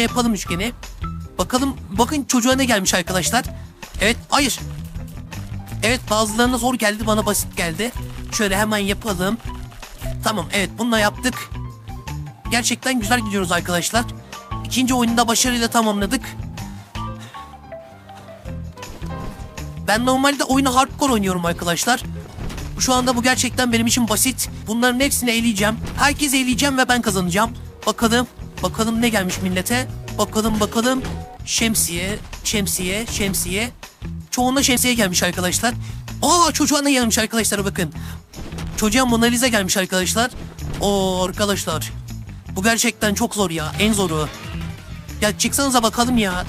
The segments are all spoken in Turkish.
yapalım üçgeni. Bakalım bakın çocuğa ne gelmiş arkadaşlar. Evet hayır. Evet bazılarına zor geldi bana basit geldi. Şöyle hemen yapalım. Tamam evet bununla yaptık. Gerçekten güzel gidiyoruz arkadaşlar. İkinci oyunda başarıyla tamamladık. Ben normalde oyunu hardcore oynuyorum arkadaşlar. Şu anda bu gerçekten benim için basit. Bunların hepsini eleyeceğim. Herkes eleyeceğim ve ben kazanacağım. Bakalım. Bakalım ne gelmiş millete. Bakalım bakalım. Şemsiye, şemsiye, şemsiye. Çoğunda şemsiye gelmiş arkadaşlar. Aa çocuğa ne gelmiş arkadaşlar bakın. Çocuğa Mona Lisa gelmiş arkadaşlar. Oo arkadaşlar. Bu gerçekten çok zor ya. En zoru. Ya çıksanıza bakalım ya.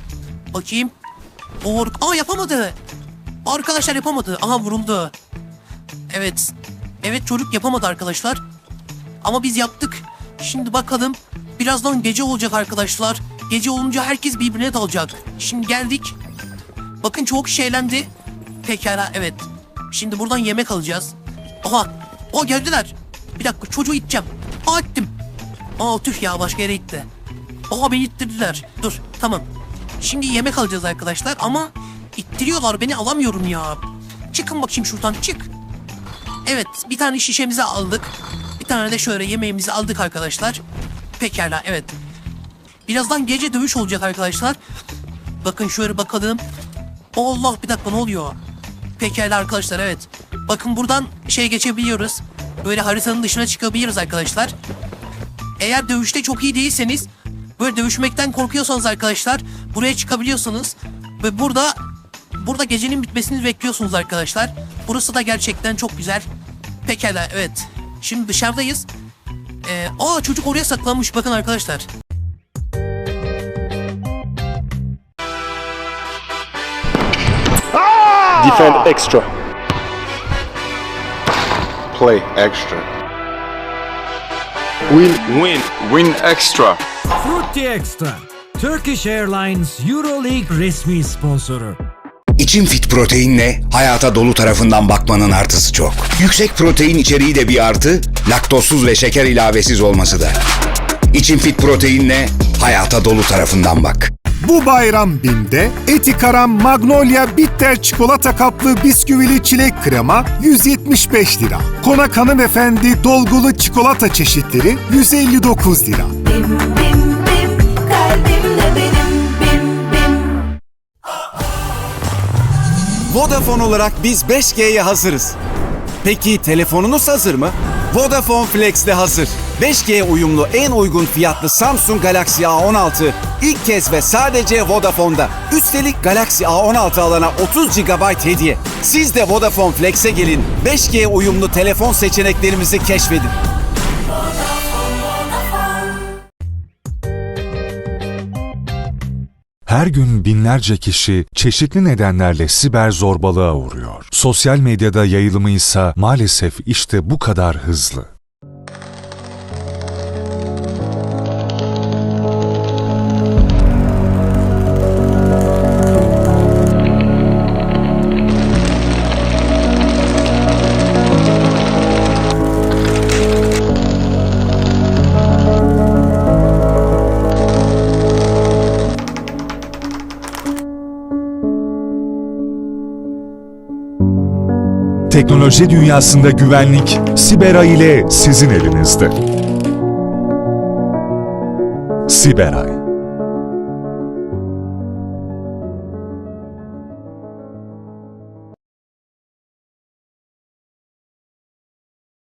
Bakayım. Oo, aa yapamadı. Arkadaşlar yapamadı. Aha vuruldu. Evet. Evet çocuk yapamadı arkadaşlar. Ama biz yaptık. Şimdi bakalım. Birazdan gece olacak arkadaşlar. Gece olunca herkes birbirine dalacak. Şimdi geldik. Bakın çok kişi eğlendi. Pekala evet. Şimdi buradan yemek alacağız. Aha. O geldiler. Bir dakika çocuğu iteceğim. Aa ittim. Aa tüh ya başka yere itti. Oha beni ittirdiler. Dur tamam. Şimdi yemek alacağız arkadaşlar ama ittiriyorlar beni alamıyorum ya. Çıkın bakayım şuradan çık. Evet bir tane şişemizi aldık. Bir tane de şöyle yemeğimizi aldık arkadaşlar. Pekala evet. Birazdan gece dövüş olacak arkadaşlar. Bakın şöyle bakalım. Allah bir dakika ne oluyor? Pekala arkadaşlar evet. Bakın buradan şey geçebiliyoruz. Böyle haritanın dışına çıkabiliyoruz arkadaşlar. Eğer dövüşte çok iyi değilseniz böyle dövüşmekten korkuyorsanız arkadaşlar buraya çıkabiliyorsunuz ve burada burada gecenin bitmesini bekliyorsunuz arkadaşlar. Burası da gerçekten çok güzel. Pekala evet. Şimdi dışarıdayız. Ee, aa çocuk oraya saklanmış bakın arkadaşlar. Defend extra. Play extra. Win Win. Win extra. Fruity Extra, Turkish Airlines Euroleague resmi sponsoru. İçim Fit Protein'le hayata dolu tarafından bakmanın artısı çok. Yüksek protein içeriği de bir artı, laktozsuz ve şeker ilavesiz olması da. İçim Fit Protein'le hayata dolu tarafından bak. Bu bayram BİM'de Etikaram Magnolia Bitter çikolata kaplı bisküvili çilek krema 175 lira. Konak hanımefendi dolgulu çikolata çeşitleri 159 lira. Vodafone olarak biz 5G'ye hazırız. Peki telefonunuz hazır mı? Vodafone Flex de hazır. 5G uyumlu en uygun fiyatlı Samsung Galaxy A16 ilk kez ve sadece Vodafone'da. Üstelik Galaxy A16 alana 30 GB hediye. Siz de Vodafone Flex'e gelin. 5G uyumlu telefon seçeneklerimizi keşfedin. Her gün binlerce kişi çeşitli nedenlerle siber zorbalığa uğruyor. Sosyal medyada yayılımı ise maalesef işte bu kadar hızlı. Teknoloji dünyasında güvenlik Siberay ile sizin elinizde. Siberay